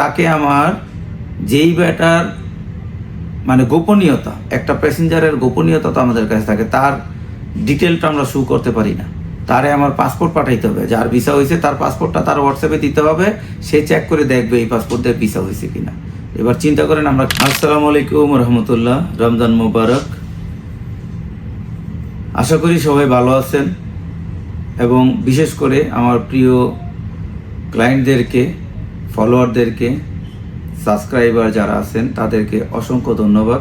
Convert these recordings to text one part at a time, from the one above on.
তাকে আমার যেই ব্যাটার মানে গোপনীয়তা, একটা প্যাসেঞ্জারের গোপনীয়তা তো আমাদের কাছে থাকে, তার ডিটেলটা আমরা শু করতে পারি না। তারে আমার পাসপোর্ট পাঠাইতে হবে, যার ভিসা হয়েছে তার পাসপোর্টটা তার হোয়াটসঅ্যাপে দিতে হবে, সে চেক করে দেখবে এই পাসপোর্ট দিয়ে ভিসা হয়েছে কিনা। এবার চিন্তা করেন আমরা, আসসালামু আলাইকুম রহমতুল্লাহ, রমজান মুবারক। আশা করি সবাই ভালো আছেন, এবং বিশেষ করে আমার প্রিয় ক্লায়েন্টদেরকে ফলোয়ারদেরকে সাবস্ক্রাইবার যারা আছেন, তাদেরকে অসংখ্য ধন্যবাদ।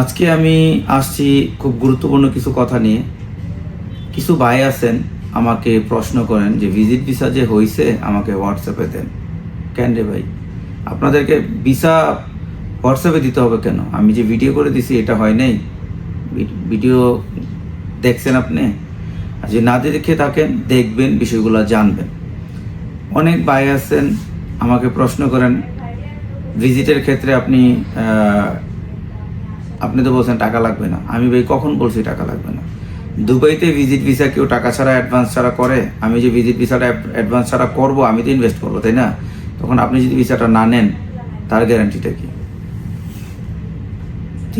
আজকে আমি আসছি খুব গুরুত্বপূর্ণ কিছু কথা নিয়ে। কিছু ভাই আছেন, আমাকে প্রশ্ন করেন যে ভিজিট ভিসা যে হয়েছে আমাকে হোয়াটসঅ্যাপে দেন। কেন রে ভাই? আপনাদেরকে ভিসা হোয়াটসঅ্যাপে দিতে হবে কেন? আমি যে ভিডিও করে দিছি, এটা হয় নাই। ভিডিও দেখছেন আপনি? যে না দেখে থাকেন, দেখবেন, বিষয়গুলো জানবেন। অনেক ভাই আছেন, আমাকে প্রশ্ন করেন, ভিজিটের ক্ষেত্রে আপনি আপনি তো বলছেন টাকা লাগবে না। আমি ভাই কখন বলছি টাকা লাগবে না? দুবাইতে ভিজিট ভিসা কেউ টাকা ছাড়া অ্যাডভান্স ছাড়া করে? আমি যে ভিজিট ভিসাটা অ্যাডভান্স ছাড়া করব, আমি তো ইনভেস্ট করব, তাই না? তখন আপনি যদি ভিসাটা না নেন, তার গ্যারান্টিটা কি?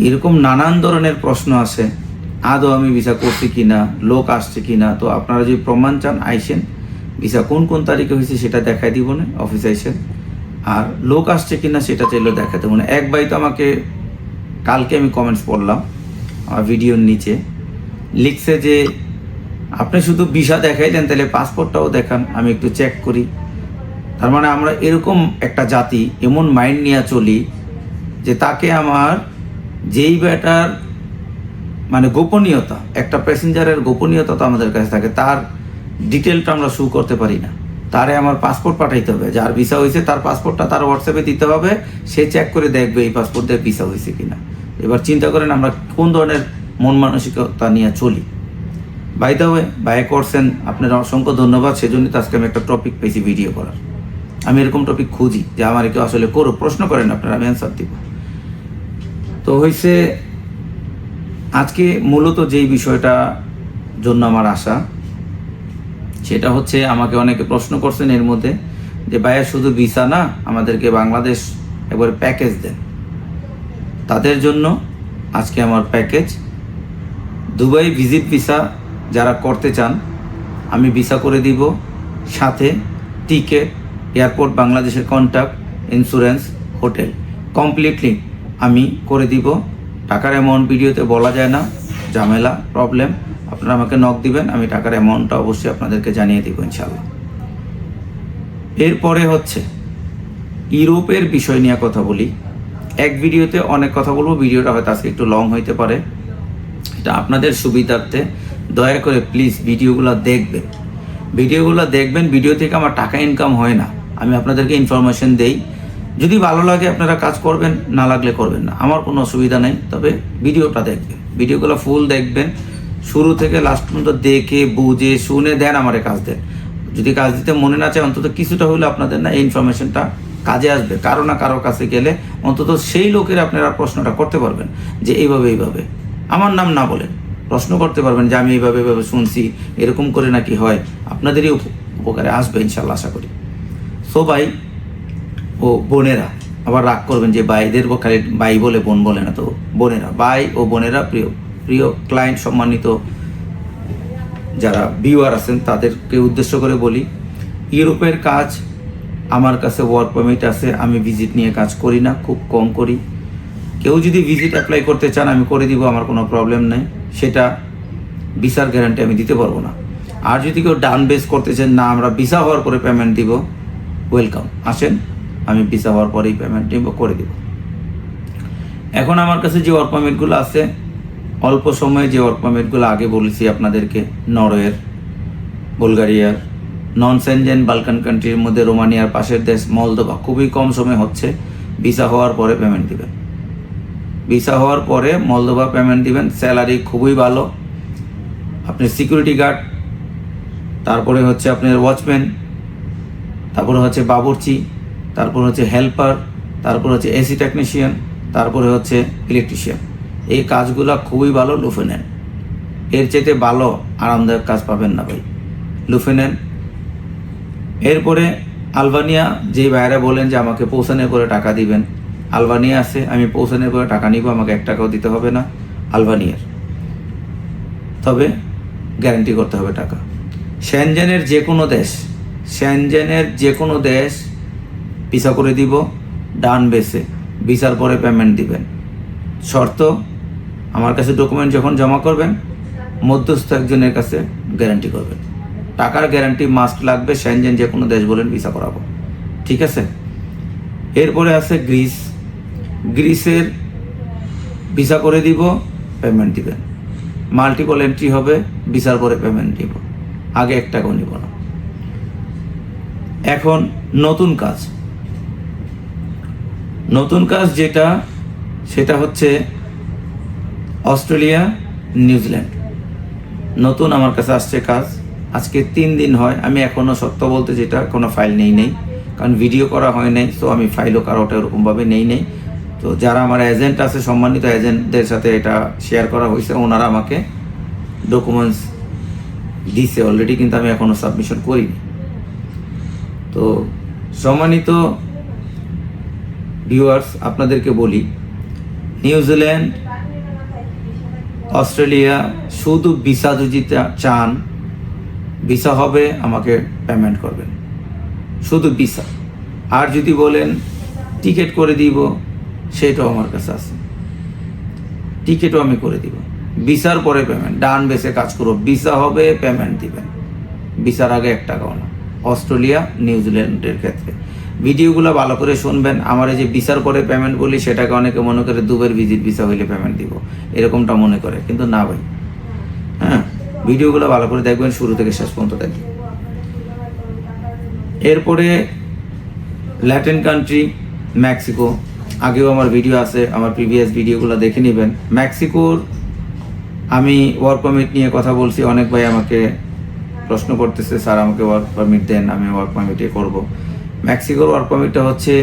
এরকম নানান ধরনের প্রশ্ন আছে আদৌ আমি ভিসা করছি কিনা, লোক আসছে কিনা, তো আপনারা যদি প্রমাণ চান, আইসেন। ভিসা কোন কোন তারিখে হয়েছে সেটা দেখাই দিব না অফিসে এসে। আর লোক আসছে কিনা সেটা চাইলেও দেখাতে মানে এক বাই তো আমাকে কালকে আমি কমেন্টস পড়লাম, আমার ভিডিওর নিচে। লিখছে যে, আপনি শুধু ভিসা দেখাইলেন তাহলে পাসপোর্টটাও দেখান, আমি একটু চেক করি। তার মানে আমরা এরকম একটা জাতি, এমন মাইন্ড নিয়ে চলি যে তাকে আমার যেই ব্যাটার মানে গোপনীয়তা, একটা প্যাসেঞ্জারের গোপনীয়তা তো আমাদের কাছে থাকে, তার ডিটেলটা আমরা শু করতে পারি না। তারে আমার পাসপোর্ট পাঠাইতে হবে। যার ভিসা হয়েছে তার পাসপোর্টটা তার হোয়াটসঅ্যাপে দিতে হবে। সে চেক করে দেখবে এই পাসপোর্ট দিয়ে ভিসা হয়েছে কিনা। এবার চিন্তা করেন আমরা কোন ধরনের মন মানসিকতা নিয়ে চলি। বাই দা ওয়ে বাই করছেন আপনার অসংখ্য ধন্যবাদ। সেজন্য তো আজকে আমি একটা টপিক পেয়েছি ভিডিও করার। আমি এরকম টপিক খুঁজি যে আমার কেউ আসলে করো প্রশ্ন করেন আপনারা, আমি অ্যান্সার দিব। তো হয়েছে আজকে মূলত যেই বিষয়টা জন্য আমার আশা সেটা হচ্ছে আমাকে অনেকে প্রশ্ন করছেন এর মধ্যে যে ভাইয়া শুধু ভিসা না, আমাদেরকে বাংলাদেশ একবারে প্যাকেজ দেন। তাদের জন্য আজকে আমার প্যাকেজ দুবাই ভিজিট ভিসা যারা করতে চান, আমি ভিসা করে দিব, সাথে টিকেট এয়ারপোর্ট বাংলাদেশের কন্ট্যাক্ট ইন্স্যুরেন্স হোটেল কমপ্লিটলি আমি করে দিব। টাকার অ্যামাউন্ট ভিডিওতে বলা যায় না, ঝামেলা প্রবলেম আপনারা আমাকে নক দিবেন, আমি টাকার অ্যামাউন্টটা অবশ্যই আপনাদেরকে জানিয়ে দিব ইনশাল্লাহ এরপরে হচ্ছে, ইউরোপের বিষয় নিয়ে কথা বলি। এক ভিডিওতে অনেক কথা বলব, ভিডিওটা হয়তো আজকে একটু লং হইতে পারে। এটা আপনাদের সুবিধার্থে, দয়া করে প্লিজ ভিডিওগুলো দেখবেন। ভিডিওগুলো দেখবেন, ভিডিও থেকে আমার টাকা ইনকাম হয় না। আমি আপনাদেরকে ইনফরমেশন দেই। যদি ভালো লাগে, আপনারা কাজ করবেন, না লাগলে করবেন না। আমার কোনো অসুবিধা নেই, তবে ভিডিওটা দেখবেন। ভিডিওগুলো ফুল দেখবেন। শুরু থেকে লাস্ট পর্যন্ত দেখে, বুঝে, শুনে দেন আমারে কাজ দেন। যদি কাজ দিতে মনে না চায়, অন্তত কিছুটা হলে আপনাদের না এই ইনফরমেশনটা কাজে আসবে। কারও না কারও কাছে গেলে অন্তত সেই লোকের আপনারা প্রশ্নটা করতে পারবেন যে, এইভাবে এইভাবে। আমার নাম না বলেন। প্রশ্ন করতে পারবেন যে, আমি এইভাবে এইভাবে শুনছি, এরকম করে নাকি হয়? আপনাদেরই উপ- উপকারে আসবে ইনশাল্লাহ আশা করি। সো ভাই ও বোনেরা, আবার রাগ করবেন যে, ভাইদের খালি ভাই বলে, বোন বলে না তো বোনেরা। ভাই ও বোনেরা, প্রিয়। প্রিয় ক্লায়েন্ট সম্মানিত যারা ভিউয়ার আছেন, তাদেরকে উদ্দেশ্য করে বলি, ইউরোপের কাজ আমার কাছে ওয়ার্ক পারমিট আছে, আমি ভিজিট নিয়ে কাজ করি না, খুব কম করি। কেউ যদি ভিজিট অ্যাপ্লাই করতে চান, আমি করে দিব, আমার কোনো প্রবলেম নেই। সেটা ভিসার গ্যারান্টি আমি দিতে পারব না। আর যদি কেউ ডাউন বেস করতে চান, না, আমরা ভিসা হওয়ার পরে পেমেন্ট দিব ওয়েলকাম আসেন, আমি ভিসা হওয়ার পরেই পেমেন্ট দিব করে দিব। এখন আমার কাছে যে ওয়ার্ক পারমিটগুলো আছে অল্প সময়ে যে ওয়ার্ক পারমিটগুলো আগে বলেছি আপনাদেরকে, নরওয়ের, বুলগারিয়ার নন সেনজেন বালকান কান্ট্রির মধ্যে রোমানিয়ার পাশের দেশ মলদোভা, খুবই কম সময় হচ্ছে ভিসা হওয়ার পরে পেমেন্ট দিবেন। ভিসা হওয়ার পরে মলদোভা পেমেন্ট দিবেন স্যালারি খুবই ভালো, আপনি সিকিউরিটি গার্ড তারপরে হচ্ছে আপনার ওয়াচম্যান তারপরে হচ্ছে বাবুর্চি, তারপর হচ্ছে হেল্পার তারপর হচ্ছে এসি টেকনিশিয়ান তারপরে হচ্ছে ইলেকট্রিশিয়ান এই কাজগুলো খুবই ভালো, লুফে নেন। এর চাইতে ভালো, আরামদায়ক কাজ পাবেন না ভাই। লুফে নেন। এরপরে আলবানিয়া যে বাইরে বলেন যে আমাকে পৌঁছানোর করে টাকা দিবেন। আলবানিয়া আছে, আমি পৌঁছানোর করে টাকা নিব, আমাকে এক টাকাও দিতে হবে না। আলবানিয়ার। তবে গ্যারান্টি করতে হবে টাকা। শ্যানজেনের যে কোনো দেশ শ্যানজেনের যে কোনো দেশ ভিসা করে দিব, ডান বেসে। ভিসার পরে পেমেন্ট দিবেন। শর্ত আমার কাছে ডকুমেন্ট যখন জমা করবেন, মধ্যস্থ একজনের কাছে গ্যারান্টি করবেন। টাকার গ্যারান্টি মাস্ট লাগবে শ্যানজেন যে কোনো দেশ বলেন ভিসা করাবো। ঠিক আছে? এরপরে আছে গ্রিস গ্রিসের ভিসা করে দিব পেমেন্ট দিবেন। মাল্টিপল এন্ট্রি হবে ভিসার পরে পেমেন্ট দিব। আগে এক টাকাও নিব না। এখন নতুন কাজ। নতুন কাজ যেটা, সেটা হচ্ছে অস্ট্রেলিয়া, নিউজিল্যান্ড। নতুন আমার কাছে আসছে কাজ। আজকে তিন দিন হয়, আমি এখনও সত্য বলতে যেটা কোনো ফাইল নেই নেই। কারণ ভিডিও করা হয় নাই, তো আমি ফাইলও কারোটা ওরকমভাবে নেই নেই। তো যারা আমার এজেন্ট আছে, সম্মানিত এজেন্টদের সাথে এটা শেয়ার করা হয়েছে, ওনারা আমাকে ডকুমেন্টস দিছে অলরেডি কিন্তু আমি এখনও সাবমিশন করিনি। তো সম্মানিত ভিউয়ার্স আপনাদেরকে বলি, নিউজিল্যান্ড অস্ট্রেলিয়া শুধু ভিসা যদি চান, ভিসা হবে, আমাকে পেমেন্ট করবেন। শুধু ভিসা। আর যদি বলেন টিকিট করে দিব, সেটাও আমার কাছে আছে। টিকিটও আমি করে দিব। ভিসার পরে পেমেন্ট ডান বেসে কাজ করো। ভিসা হবে পেমেন্ট দিবেন। ভিসার আগে এক টাকাও না। অস্ট্রেলিয়া, নিউজিল্যান্ডের ক্ষেত্রে। ভিডিওগুলো ভালো করে শুনবেন। আমার এই যে ভিসার পরে পেমেন্ট বলি, সেটাকে অনেকে মনে করে দুবার ভিজিট ভিসা হইলে পেমেন্ট দিব। এরকমটা মনে করে, কিন্তু না ভাই। হ্যাঁ ভিডিওগুলো ভালো করে দেখবেন, শুরু থেকে শেষ পর্যন্ত দেখবেন। এরপরে ল্যাটিন কান্ট্রি মেক্সিকো আগেও আমার ভিডিও আছে, আমার প্রিভিয়াস ভিডিওগুলো দেখে নেবেন। মেক্সিকোর আমি ওয়ার্ক পারমিট নিয়ে কথা বলছি, অনেক ভাই আমাকে প্রশ্ন করতেছে, স্যার, আমাকে ওয়ার্ক পারমিট দেন, আমি ওয়ার্ক পারমিটে করব। মেক্সিকোর ওয়ার্ক পারমিটটা হচ্ছে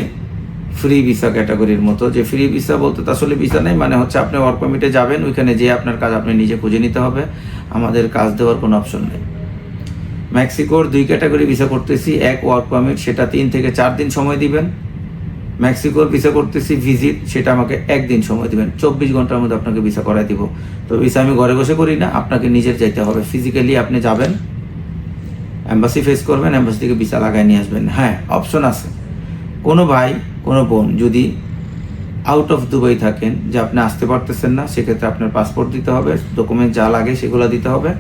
ফ্রি ভিসা ক্যাটাগরির মতো। যে ফ্রি ভিসা বলতে তো আসলে ভিসা নেই মানে হচ্ছে আপনি ওয়ার্ক পারমিটে যাবেন, ওইখানে যেয়ে আপনার কাজ আপনি নিজে খুঁজে নিতে হবে। আমাদের কাজ দেওয়ার কোনো অপশন নেই। মেক্সিকোর দুই ক্যাটাগরি ভিসা করতেছি, এক ওয়ার্ক পারমিট সেটা তিন থেকে চার দিন সময় দিবেন। মেক্সিকোর ভিসা করতেছি ভিজিট সেটা আমাকে একদিন সময় দিবেন। চব্বিশ ঘণ্টার মধ্যে আপনাকে ভিসা করাই দিব। তো ভিসা আমি ঘরে বসে করি না, আপনাকে নিজের যাইতে হবে। ফিজিক্যালি আপনি যাবেন অ্যাম্বাসি ফেস করবেন অ্যাম্বাসি থেকে ভিসা লাগাই নিয়ে আসবেন। হ্যাঁ অপশন আছে। কোনো ভাই, কোনো বোন যদি আউট অফ দুবাই থাকেন, যে আপনি আসতে পারতেছেন না, সেক্ষেত্রে আপনার পাসপোর্ট দিতে হবে ডকুমেন্ট যা লাগে সেগুলো দিতে হবে।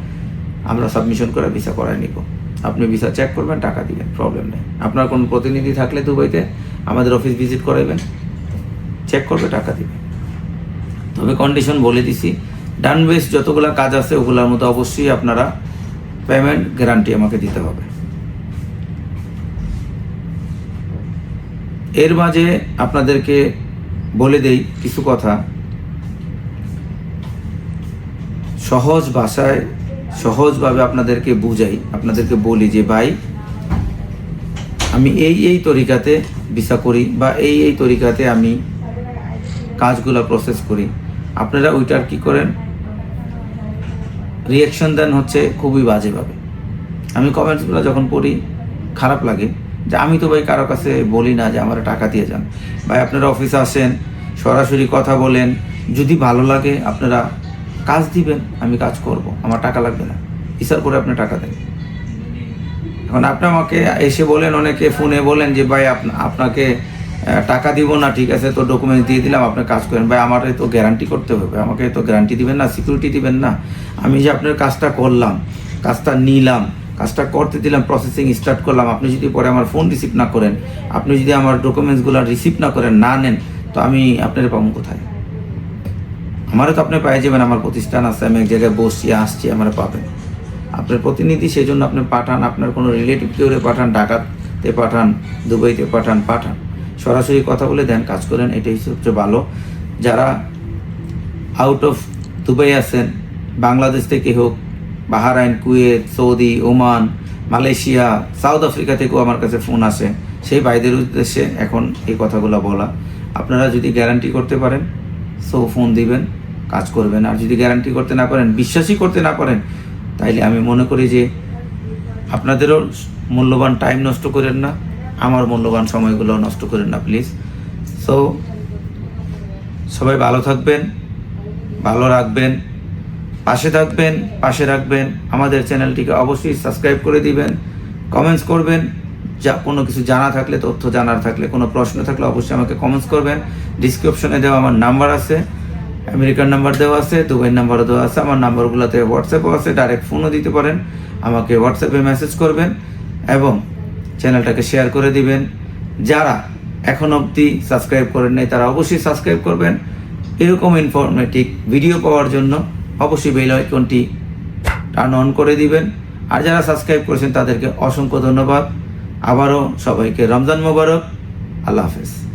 আমরা সাবমিশন করে ভিসা করাই নিব। আপনি ভিসা চেক করবেন, টাকা দিবেন প্রবলেম নেই। আপনার কোনো প্রতিনিধি থাকলে দুবাইতে আমাদের অফিস ভিজিট করাইবেন। চেক করবে, টাকা দিবে। তবে কন্ডিশন বলে দিছি ডান বেস যতগুলো কাজ আছে, ওগুলোর মতো অবশ্যই আপনারা পেমেন্ট গ্যারান্টি আমাকে দিতে হবে। এর মাঝে আপনাদেরকে বলে দেই কিছু কথা। সহজ ভাষায়, সহজভাবে আপনাদেরকে বুঝাই, আপনাদেরকে বলি যে, ভাই, আমি এই এই তরিকাতে ভিসা করি বা এই এই তরিকাতে আমি কাজগুলো প্রসেস করি। আপনারা ওইটার কি করেন? রিয়াকশন দেন হচ্ছে খুবই বাজেভাবে। আমি কমেন্টসগুলো যখন পড়ি, খারাপ লাগে যে আমি তো ভাই কারও কাছে বলি না যে আমার টাকা দিয়ে যান। ভাই আপনারা অফিসে আসেন, সরাসরি কথা বলেন, যদি ভালো লাগে আপনারা কাজ দিবেন, আমি কাজ করব, আমার টাকা লাগবে না। ইসার করে আপনি টাকা দেন। এখন আপনি আমাকে এসে বলেন, অনেকে ফোনে বলেন যে ভাই আপনা- আপনাকে টাকা দিব না, ঠিক আছে, তো ডকুমেন্টস দিয়ে দিলাম, আপনি কাজ করেন। ভাই, আমার তো গ্যারান্টি করতে হবে, আমাকে তো গ্যারান্টি দিবেন না সিকিউরিটি দিবেন না। আমি যে আপনার কাজটা করলাম, কাজটা নিলাম, কাজটা করতে দিলাম প্রসেসিং স্টার্ট করলাম, আপনি যদি পরে আমার ফোন রিসিভ না করেন, আপনি যদি আমার ডকুমেন্টসগুলো রিসিভ না করেন, না নেন, তো আমি আপনার পাবো কোথায়? আমারও তো আপনি পেয়ে যাবেন, আমার প্রতিষ্ঠান আছে, আমি এক জায়গায় বসছি, আসছি, আমার পাবেন। আপনার প্রতিনিধি সেই জন্য আপনি পাঠান, আপনার কোনো রিলেটিভ কেউ পাঠান ঢাকাতে পাঠান, দুবাইতে পাঠান পাঠান। সরাসরি কথা বলে দেন, কাজ করেন, এটাই সবচেয়ে ভালো। যারা আউট অফ দুবাই আছেন, বাংলাদেশ থেকে হোক, Bahrain, Kuwait, Saudi, Oman, Malaysia, South Africa থেকেও আমার কাছে ফোন আসে। সেই ভাইদের উদ্দেশ্যে এখন এই কথাগুলো বলা। আপনারা যদি গ্যারান্টি করতে পারেন সো ফোন দিবেন, কাজ করবেন। আর যদি গ্যারান্টি করতে না পারেন, বিশ্বাসই করতে না পারেন, তাইলে আমি মনে করি যে আপনাদেরও মূল্যবান টাইম নষ্ট করেন না। আমার মূল্যবান সময়গুলো নষ্ট করেন না প্লিজ সো সবাই ভালো থাকবেন, ভালো রাখবেন, পাশে থাকবেন, পাশে রাখবেন। আমাদের চ্যানেলটিকে অবশ্যই সাবস্ক্রাইব করে দিবেন কমেন্টস করবেন। যা, কোনো কিছু জানা থাকলে, তথ্য জানার থাকলে, কোনো প্রশ্ন থাকলে অবশ্যই আমাকে কমেন্টস করবেন। ডিসক্রিপশনে দেওয়া আমার নাম্বার আছে আমেরিকার নাম্বার দেওয়া আছে দুবাইয়ের নাম্বারও দেওয়া আছে, আমার নাম্বারগুলোতে হোয়াটসঅ্যাপও আছে ডাইরেক্ট ফোনও দিতে পারেন। আমাকে হোয়াটসঅ্যাপে মেসেজ করবেন এবং চ্যানেলটাকে শেয়ার করে দিবেন। যারা এখন অবধি সাবস্ক্রাইব করেন নাই, তারা অবশ্যই সাবস্ক্রাইব করবেন। এরকম ইনফরমেটিভ ভিডিও পাওয়ার জন্য অবশ্যই বেল আইকনটি টার্ন অন করে দিবেন। আর যারা সাবস্ক্রাইব করেছেন, তাদেরকে অসংখ্য ধন্যবাদ। আবারও সবাইকে রমজান মোবারক। আল্লাহ হাফেজ।